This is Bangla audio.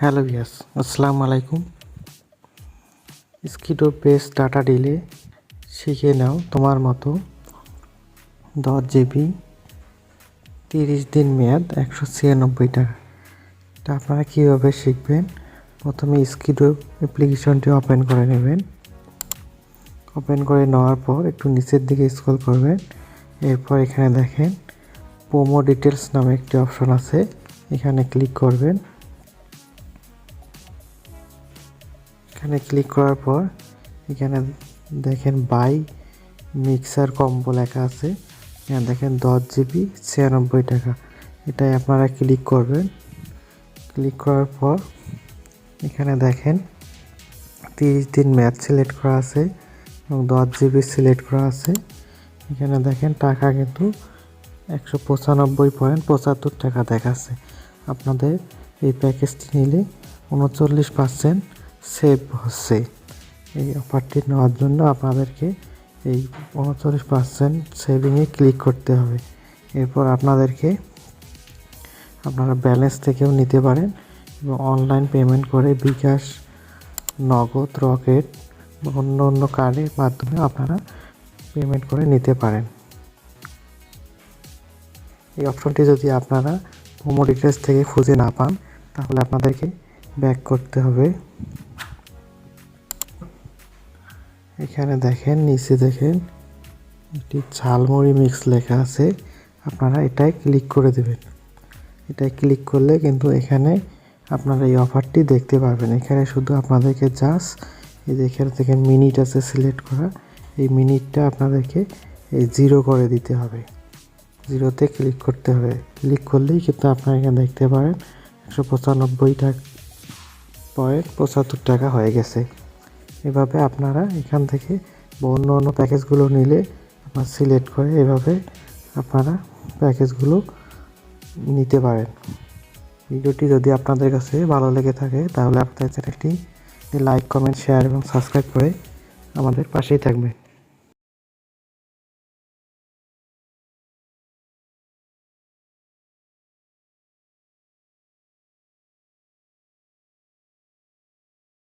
হ্যালো ভিয়াস, আসসালামু আলাইকুম। স্কিডো বেস ডাটা ডিলে শিখে নাও তোমার মতো। দশ জিবি তিরিশ দিন মেয়াদ, একশো ছিয়ানব্বই টাকা এটা আপনারা কীভাবে শিখবেন? প্রথমে স্কিডো অ্যাপ্লিকেশনটি ওপেন করে নেবেন। ওপেন করে নেওয়ার পর একটু নিচের দিকে স্ক্রল করবেন। এরপর এখানে দেখেন, প্রোমো ডিটেলস নামে একটি অপশন আছে। এখানে ক্লিক করবেন। এখানে ক্লিক করার পর, এখানে দেখেন বাই মিক্সার কম্বো লেখা আছে। এখানে দেখেন দশ জিবি ছিয়ানব্বই টাকা। এটাই আপনারা ক্লিক করবেন। ক্লিক করার পর, এখানে দেখেন তিরিশ দিন ম্যাচ সিলেক্ট করা আছে এবং দশ জিবি সিলেক্ট করা আছে। এখানে দেখেন টাকা কিন্তু একশো পঁচানব্বই পয়েন্ট পঁচাত্তর টাকা দেখাচ্ছে। আপনাদের এই প্যাকেজটি নিলে উনচল্লিশ পার্সেন্ট সেভ হচ্ছে। এই অফারটি নেওয়ার জন্য আপনাদেরকে এই উনচল্লিশ পার্সেন্ট সেভিংয়ে ক্লিক করতে হবে। এরপর আপনাদেরকে আপনারা ব্যালেন্স থেকেও নিতে পারেন এবং অনলাইন পেমেন্ট করে বিকাশ, নগদ, রকেট অন্য অন্য কার্ডের মাধ্যমে আপনারা পেমেন্ট করে নিতে পারেন। এই অপশনটি যদি আপনারা প্রোমো ডিটেলস থেকে খুঁজে না পান, তাহলে আপনাদেরকে ব্যাক করতে হবে। এখানে দেখেন, নিচে দেখেন, একটি ঝালমুড়ি মিক্স লেখা আছে। আপনারা এটাই ক্লিক করে দেবেন। এটাই ক্লিক করলে কিন্তু এখানে আপনারা এই অফারটি দেখতে পারবেন। এখানে শুধু আপনাদেরকে জাস্ট এই যে থেকে মিনিট আছে সিলেক্ট করা। এই মিনিটটা আপনাদেরকে এই জিরো করে দিতে হবে। জিরোতে ক্লিক করতে হবে। ক্লিক করলেই কিন্তু আপনারা এখানে দেখতে পারেন, একশো পঁচানব্বই টাকা পয়েন্ট পঁচাত্তর টাকা হয়ে গেছে। এভাবে আপনারা এখান থেকে অন্য অন্য প্যাকেজগুলো নিলে আপনার সিলেক্ট করে এভাবে আপনারা প্যাকেজগুলো নিতে পারেন। ভিডিওটি যদি আপনাদের কাছে ভালো লেগে থাকে, তাহলে আপনাদের চ্যানেলটি লাইক, কমেন্ট, শেয়ার এবং সাবস্ক্রাইব করে আমাদের পাশেই থাকবে